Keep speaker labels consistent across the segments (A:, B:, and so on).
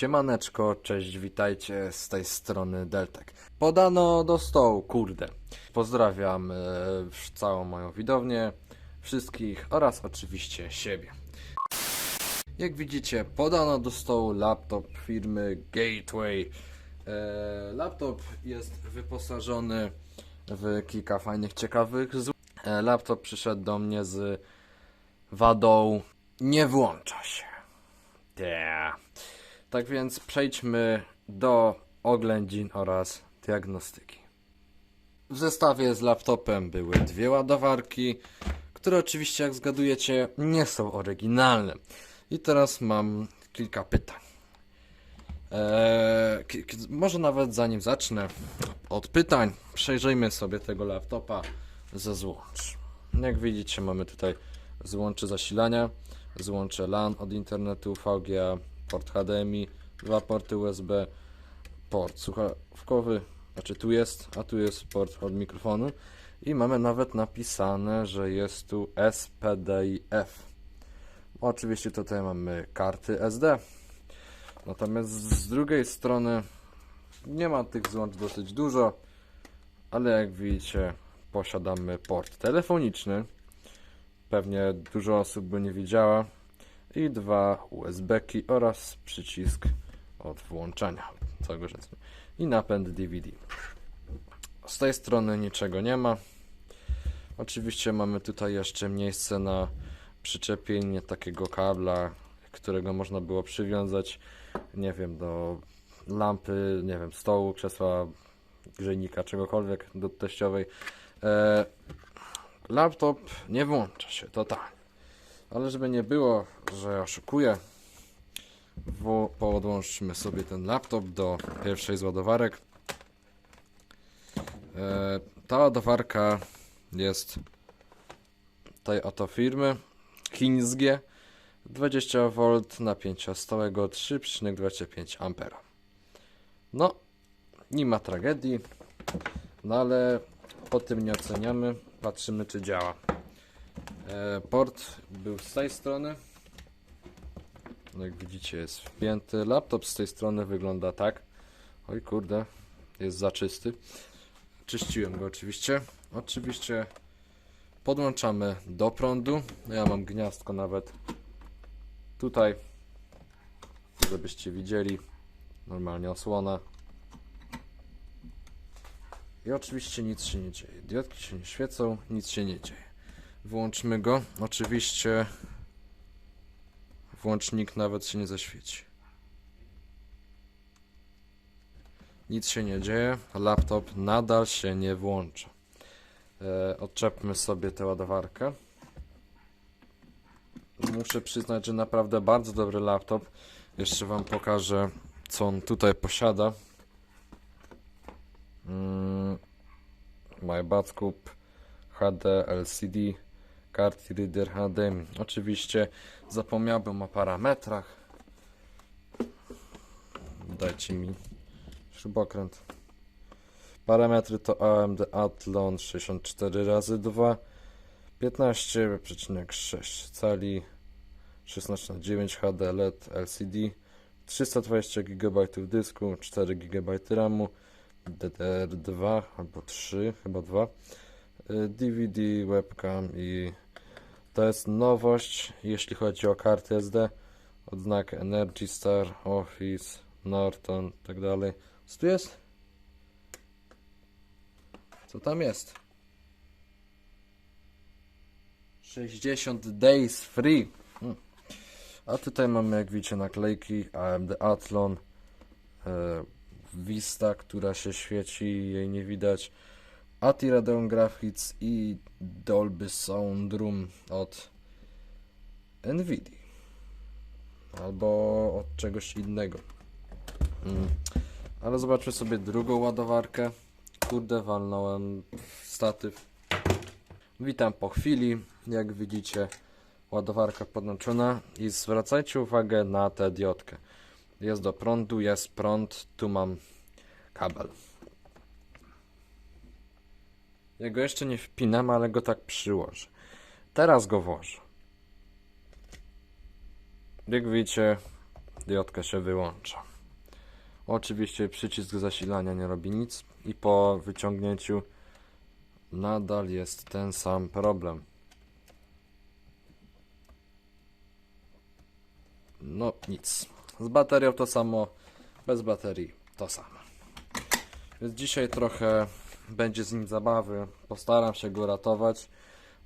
A: Siemaneczko, cześć, witajcie z tej strony Deltek. Podano do stołu, kurde. Pozdrawiam e, całą moją widownię, wszystkich oraz oczywiście siebie. Jak widzicie, podano do stołu laptop firmy Gateway. E, laptop jest wyposażony w kilka fajnych, ciekawych zł. E, laptop przyszedł do mnie z wadą nie włącza się. Yeah. Tak więc przejdźmy do oględzin oraz diagnostyki. W zestawie z laptopem były dwie ładowarki, które oczywiście, jak zgadujecie, nie są oryginalne. I teraz mam kilka pytań. Eee, może nawet zanim zacznę od pytań, przejrzyjmy sobie tego laptopa ze złącz. Jak widzicie, mamy tutaj złącze zasilania, złącze LAN od internetu, VGA, port HDMI, dwa porty USB, port słuchawkowy, znaczy tu jest, a tu jest port od mikrofonu. I mamy nawet napisane, że jest tu SPDIF. Oczywiście tutaj mamy karty SD, natomiast z drugiej strony nie ma tych złącz dosyć dużo, ale jak widzicie posiadamy port telefoniczny, pewnie dużo osób by nie widziała i dwa USB-ki oraz przycisk od włączania całego rzeczy i napęd DVD. Z tej strony niczego nie ma. Oczywiście mamy tutaj jeszcze miejsce na przyczepienie takiego kabla, którego można było przywiązać, nie wiem, do lampy, nie wiem, stołu, krzesła, grzejnika, czegokolwiek do teściowej. E, laptop nie włącza się totalnie. Ale żeby nie było, że oszukuję, podłączmy sobie ten laptop do pierwszej z ładowarek. E, ta ładowarka jest tej oto firmy chińskie 20V napięcia stałego 3,25 A. No, nie ma tragedii, no ale po tym nie oceniamy, patrzymy czy działa. E, port był z tej strony. No jak widzicie jest wpięty. Laptop z tej strony wygląda tak. Oj kurde, jest za czysty. Czyściłem go oczywiście. Oczywiście podłączamy do prądu. Ja mam gniazdko nawet tutaj, żebyście widzieli. Normalnie osłona. I oczywiście nic się nie dzieje. Diodki się nie świecą, nic się nie dzieje. Włączmy go. Oczywiście włącznik nawet się nie zaświeci. Nic się nie dzieje. Laptop nadal się nie włącza. E, odczepmy sobie tę ładowarkę. Muszę przyznać, że naprawdę bardzo dobry laptop. Jeszcze Wam pokażę, co on tutaj posiada. Mm, My Batscoop HD LCD Card Reader HDMI. Oczywiście zapomniałbym o parametrach. Dajcie mi śrubokręt. Parametry to AMD Athlon 64 razy 2 15,6 cali 16 na 9 HD LED LCD 320 GB dysku 4 GB RAMu DDR2 albo 3, chyba 2 y, DVD, webcam i to jest nowość, jeśli chodzi o karty SD. Odznaki Energy Star, Office, Norton, tak dalej. Co tu jest? Co tam jest? 60 days free. Hmm. A tutaj mamy, jak widzicie, naklejki AMD Athlon, e, Vista, która się świeci, jej nie widać. ATI Radeon Graphics i Dolby Sound Room od Nvidia albo od czegoś innego. Mm. Ale zobaczmy sobie drugą ładowarkę. Kurde, walnąłem statyw. Witam po chwili. Jak widzicie, ładowarka podłączona i zwracajcie uwagę na tę diodkę. Jest do prądu, jest prąd, tu mam kabel. Ja go jeszcze nie wpinam, ale go tak przyłożę. Teraz go włożę. Jak widzicie, diodka się wyłącza. Oczywiście przycisk zasilania nie robi nic i po wyciągnięciu nadal jest ten sam problem. No nic. Z baterią to samo, bez baterii to samo. Więc dzisiaj trochę będzie z nim zabawy. Postaram się go ratować.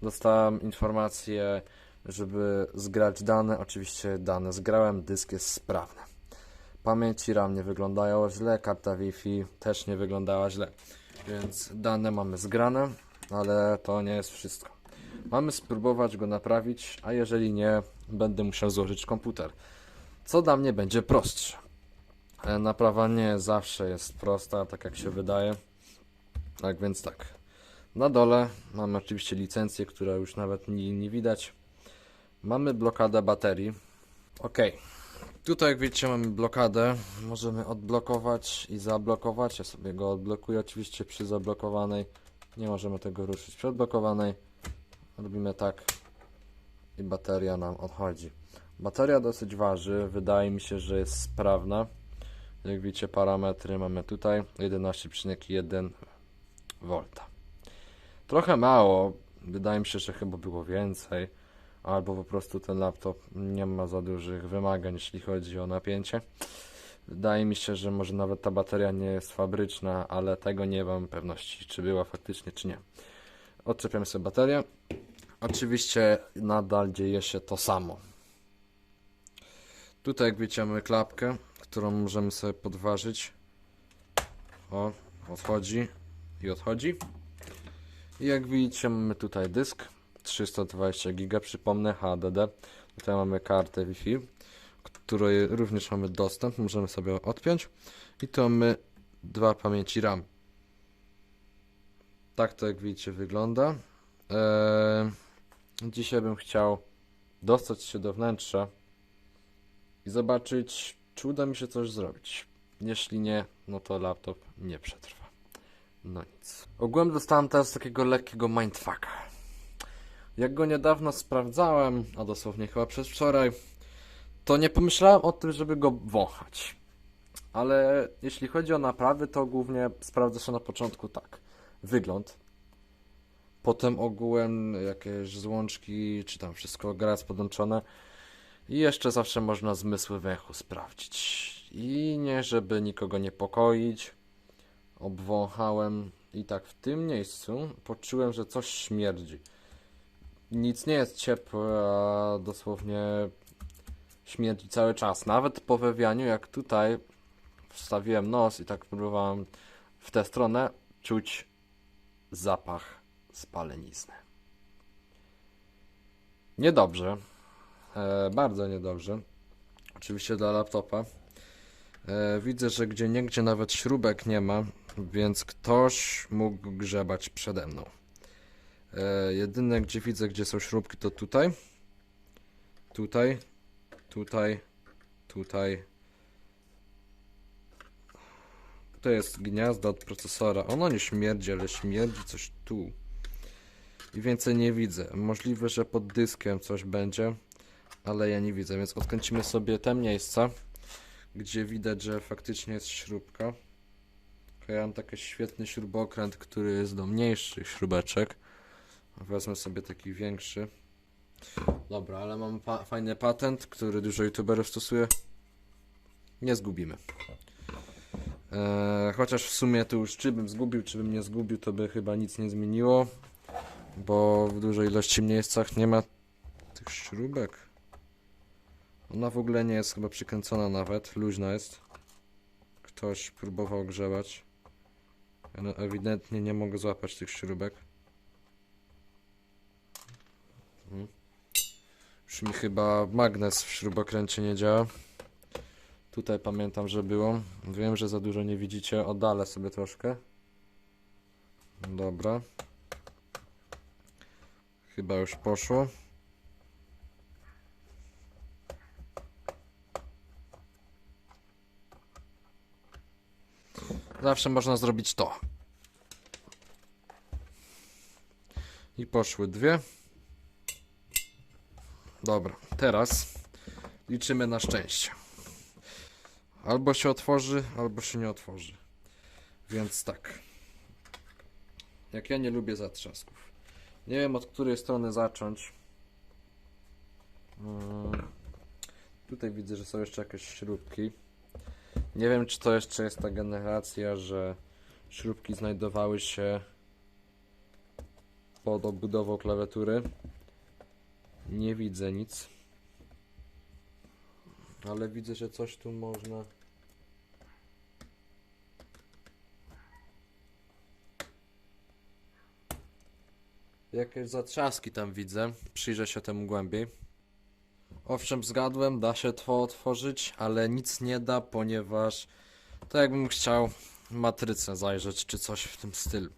A: Dostałem informację, żeby zgrać dane. Oczywiście dane zgrałem, dysk jest sprawny. Pamięci RAM nie wyglądają źle, karta Wi-Fi też nie wyglądała źle. Więc dane mamy zgrane, ale to nie jest wszystko. Mamy spróbować go naprawić, a jeżeli nie, będę musiał złożyć komputer. Co dla mnie będzie prostsze. E, Naprawa nie zawsze jest prosta, tak jak się wydaje. Tak więc tak. Na dole mamy oczywiście licencję, która już nawet nie, nie widać. Mamy blokadę baterii. Ok. Tutaj jak widzicie mamy blokadę. Możemy odblokować i zablokować. Ja sobie go odblokuję oczywiście przy zablokowanej. Nie możemy tego ruszyć przy odblokowanej. Robimy tak i bateria nam odchodzi. Bateria dosyć waży. Wydaje mi się, że jest sprawna. Jak widzicie parametry mamy tutaj 11,1 V. Trochę mało, wydaje mi się, że chyba było więcej, albo po prostu ten laptop nie ma za dużych wymagań, jeśli chodzi o napięcie. Wydaje mi się, że może nawet ta bateria nie jest fabryczna, ale tego nie mam pewności, czy była faktycznie, czy nie. Odczepiamy sobie baterię. Oczywiście nadal dzieje się to samo. Tutaj jak widzicie mamy klapkę, którą możemy sobie podważyć. O, odchodzi i odchodzi. I jak widzicie mamy tutaj dysk 320 GB, przypomnę HDD. Tutaj mamy kartę Wi-Fi, której również mamy dostęp, możemy sobie odpiąć. I tu mamy dwa pamięci RAM. Tak to jak widzicie wygląda. Eee, dzisiaj bym chciał dostać się do wnętrza i zobaczyć, czy uda mi się coś zrobić. Jeśli nie, no to laptop nie przetrwa. No nic. Ogółem dostałem teraz takiego lekkiego mindfucka. Jak go niedawno sprawdzałem, a dosłownie chyba przez wczoraj, to nie pomyślałem o tym, żeby go wąchać. Ale jeśli chodzi o naprawy, to głównie sprawdza się na początku tak. Wygląd. Potem ogółem jakieś złączki, czy tam wszystko gra jest podłączone. I jeszcze zawsze można zmysły węchu sprawdzić. I nie, żeby nikogo niepokoić, obwąchałem i tak w tym miejscu poczułem, że coś śmierdzi. Nic nie jest ciepłe, a dosłownie śmierdzi cały czas. Nawet po wywianiu, jak tutaj wstawiłem nos i tak próbowałem w tę stronę, czuć zapach spalenizny. Niedobrze. E, bardzo niedobrze. Oczywiście dla laptopa. E, widzę, że gdzie niegdzie nawet śrubek nie ma, więc ktoś mógł grzebać przede mną. E, jedyne gdzie widzę, gdzie są śrubki, to tutaj, tutaj, tutaj, tutaj. To jest gniazdo od procesora. Ono nie śmierdzi, ale śmierdzi coś tu. I więcej nie widzę. Możliwe, że pod dyskiem coś będzie ale ja nie widzę, więc odkręcimy sobie te miejsca, gdzie widać, że faktycznie jest śrubka. Ja mam taki świetny śrubokręt, który jest do mniejszych śrubeczek. Wezmę sobie taki większy. Dobra, ale mam pa fajny patent, który dużo youtuberów stosuje. Nie zgubimy. Eee, chociaż w sumie to już czy bym zgubił, czy bym nie zgubił, to by chyba nic nie zmieniło. Bo w dużej ilości miejscach nie ma tych śrubek. Ona w ogóle nie jest chyba przykręcona nawet, luźna jest. Ktoś próbował grzebać. No, ewidentnie nie mogę złapać tych śrubek. Mhm. Już mi chyba magnes w śrubokręcie nie działa. Tutaj pamiętam, że było. Wiem, że za dużo nie widzicie. Oddalę sobie troszkę. Dobra. Chyba już poszło. Zawsze można zrobić to. I poszły dwie. Dobra, teraz liczymy na szczęście. Albo się otworzy, albo się nie otworzy. Więc tak. Jak ja nie lubię zatrzasków. Nie wiem od której strony zacząć. Mm, Tutaj widzę, że są jeszcze jakieś śrubki. Nie wiem, czy to jeszcze jest ta generacja, że śrubki znajdowały się pod obudową klawiatury. Nie widzę nic. Ale widzę, że coś tu można. Jakieś zatrzaski tam widzę. Przyjrzę się temu głębiej. Owszem, zgadłem, da się to otworzyć, ale nic nie da, ponieważ to jakbym chciał matrycę zajrzeć, czy coś w tym stylu.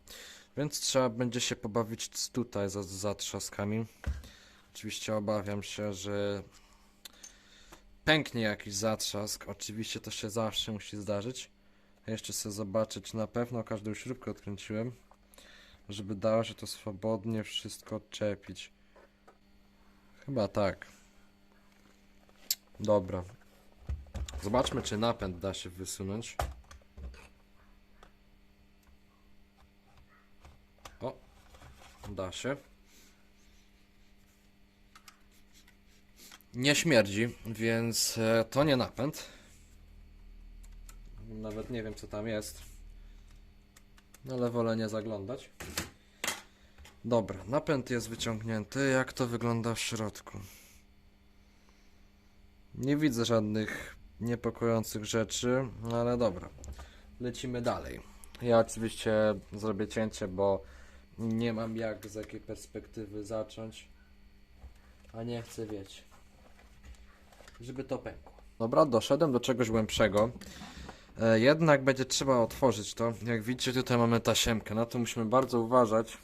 A: Więc trzeba będzie się pobawić tutaj za zatrzaskami. Oczywiście obawiam się, że pęknie jakiś zatrzask. Oczywiście to się zawsze musi zdarzyć. Jeszcze chcę zobaczyć, na pewno każdą śrubkę odkręciłem, żeby dało się to swobodnie wszystko odczepić. Chyba tak. Dobra. Zobaczmy, czy napęd da się wysunąć. O, da się. Nie śmierdzi, więc e, to nie napęd. Nawet nie wiem, co tam jest. Ale wolę nie zaglądać. Dobra, napęd jest wyciągnięty. Jak to wygląda w środku? Nie widzę żadnych niepokojących rzeczy, no ale dobra. Lecimy dalej. Ja oczywiście zrobię cięcie, bo nie mam jak z jakiej perspektywy zacząć. A nie chcę wiedzieć. Żeby to pękło. Dobra, doszedłem do czegoś głębszego. E, jednak będzie trzeba otworzyć to. Jak widzicie, tutaj mamy tasiemkę. Na to musimy bardzo uważać.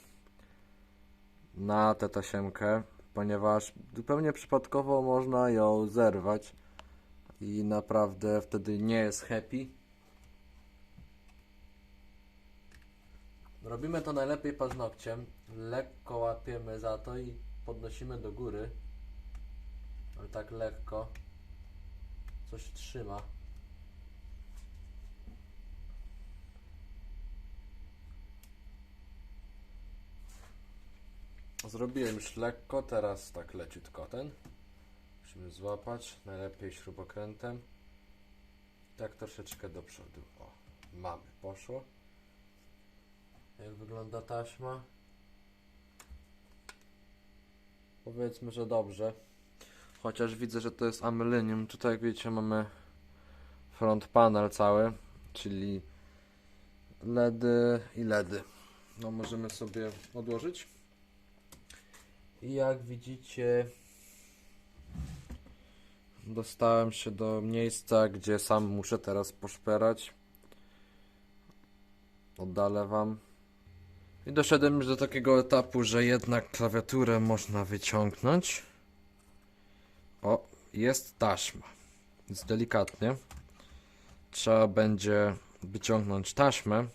A: Na tę tasiemkę ponieważ zupełnie przypadkowo można ją zerwać i naprawdę wtedy nie jest happy. Robimy to najlepiej paznokciem. Lekko łapiemy za to i podnosimy do góry. Ale tak lekko. Coś trzyma. Zrobiłem już lekko, teraz tak leciutko ten. Musimy złapać, najlepiej śrubokrętem. Tak troszeczkę do przodu. O, mamy, poszło. Jak wygląda taśma? Powiedzmy, że dobrze. Chociaż widzę, że to jest amylinium. Tutaj jak widzicie mamy front panel cały, czyli LEDy i LEDy. No możemy sobie odłożyć. I jak widzicie, dostałem się do miejsca, gdzie sam muszę teraz poszperać. Oddalę wam. I doszedłem już do takiego etapu, że jednak klawiaturę można wyciągnąć. O, jest taśma. Więc delikatnie. Trzeba będzie wyciągnąć taśmę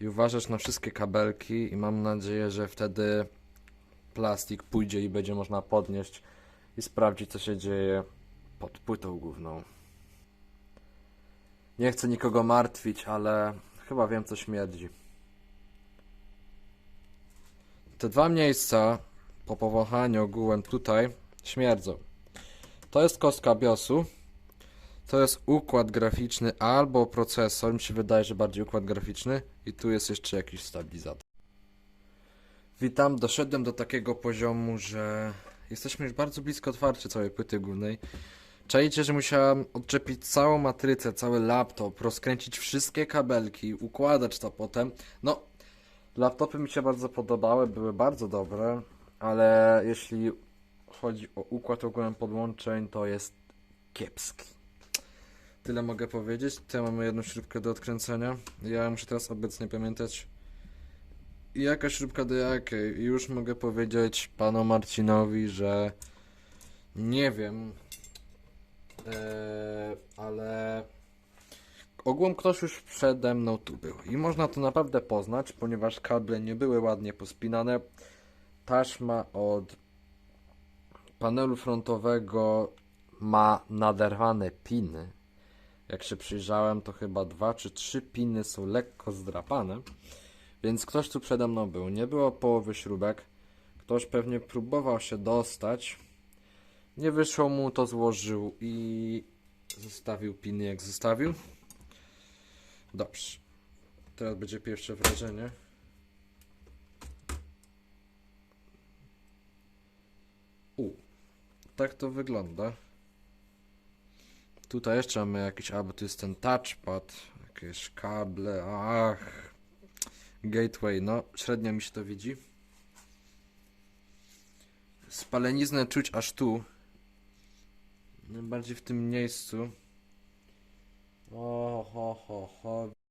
A: i uważać na wszystkie kabelki i mam nadzieję, że wtedy plastik pójdzie i będzie można podnieść i sprawdzić, co się dzieje pod płytą główną. Nie chcę nikogo martwić, ale chyba wiem, co śmierdzi. Te dwa miejsca po powąchaniu ogółem tutaj śmierdzą. To jest kostka BIOSu. To jest układ graficzny albo procesor. Mi się wydaje, że bardziej układ graficzny. I tu jest jeszcze jakiś stabilizator. Witam, doszedłem do takiego poziomu, że jesteśmy już bardzo blisko otwarcia całej płyty głównej. Czajcie, że musiałem odczepić całą matrycę, cały laptop, rozkręcić wszystkie kabelki, układać to potem. No, laptopy mi się bardzo podobały, były bardzo dobre, ale jeśli chodzi o układ ogółem podłączeń, to jest kiepski. Tyle mogę powiedzieć. Tutaj mamy jedną śrubkę do odkręcenia. Ja muszę teraz obecnie pamiętać, i jaka śrubka do jakiej. I już mogę powiedzieć panu Marcinowi, że nie wiem, eee, ale ogółem ktoś już przede mną tu był. I można to naprawdę poznać, ponieważ kable nie były ładnie pospinane. Taśma od panelu frontowego ma naderwane piny. Jak się przyjrzałem, to chyba dwa czy trzy piny są lekko zdrapane. Więc ktoś tu przede mną był. Nie było połowy śrubek. Ktoś pewnie próbował się dostać. Nie wyszło mu, to złożył i zostawił piny jak zostawił. Dobrze. Teraz będzie pierwsze wrażenie. U. Tak to wygląda. Tutaj jeszcze mamy jakiś, albo to jest ten touchpad, jakieś kable, ach. Gateway, no średnio mi się to widzi. Spaleniznę czuć aż tu. Najbardziej w tym miejscu. O, ho, ho, ho.